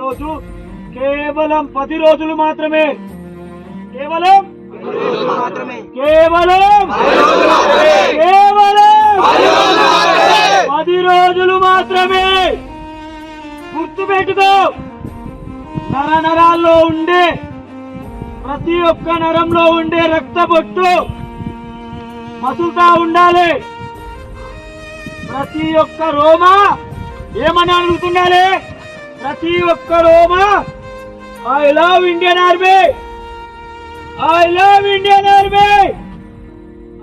రోజు కేవలం పది రోజులు మాత్రమే. కేవలం మాత్రమే కేవలం కేవలం పది రోజులు మాత్రమే. గుర్తు నర నరాల్లో ఉండే ప్రతి ఒక్క నరంలో ఉండే రక్త బొట్టు మసులుతా ఉండాలి. ప్రతి ఒక్క రోమ ఏమని అడుగుతుండాలి? ప్రతి ఒక్క I love Indian army I love Indian army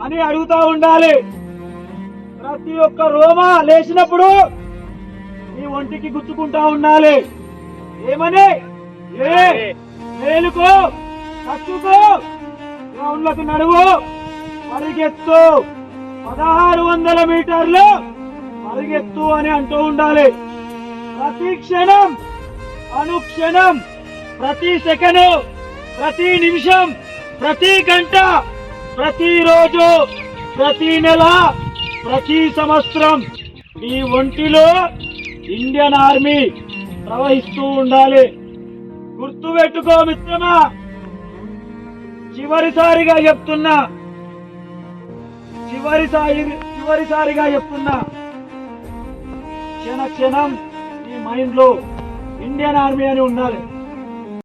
అని అడుగుతా ఉండాలి. ప్రతి ఒక్క రోమ లేచినప్పుడు నీ ఒంటికి గుచ్చుకుంటా ఉండాలి. ఏమని? ఏ? మేలుకో కట్టుకో గ్రౌండ్లకు నడువు పరిగెత్తు. పదహారు వందల మీటర్లు పరిగెత్తు అని అంటూ ఉండాలి. ప్రతి క్షణం అనుక్షణం ప్రతి సెకండ్ ప్రతి నిమిషం ప్రతి గంట ప్రతి రోజు ప్రతి నెల ప్రతి సంవత్సరం ఈ ఒంటిలో ఇండియన్ ఆర్మీ ప్రవహిస్తూ ఉండాలి. గుర్తు పెట్టుకో మిత్రమా చివరిసారిగా చెప్తున్నా చివరిసారి చివరిసారిగా చెప్తున్నా క్షణ క్షణం మైండ్లో ఇండియన్ ఆర్మీ అని ఉండాలి.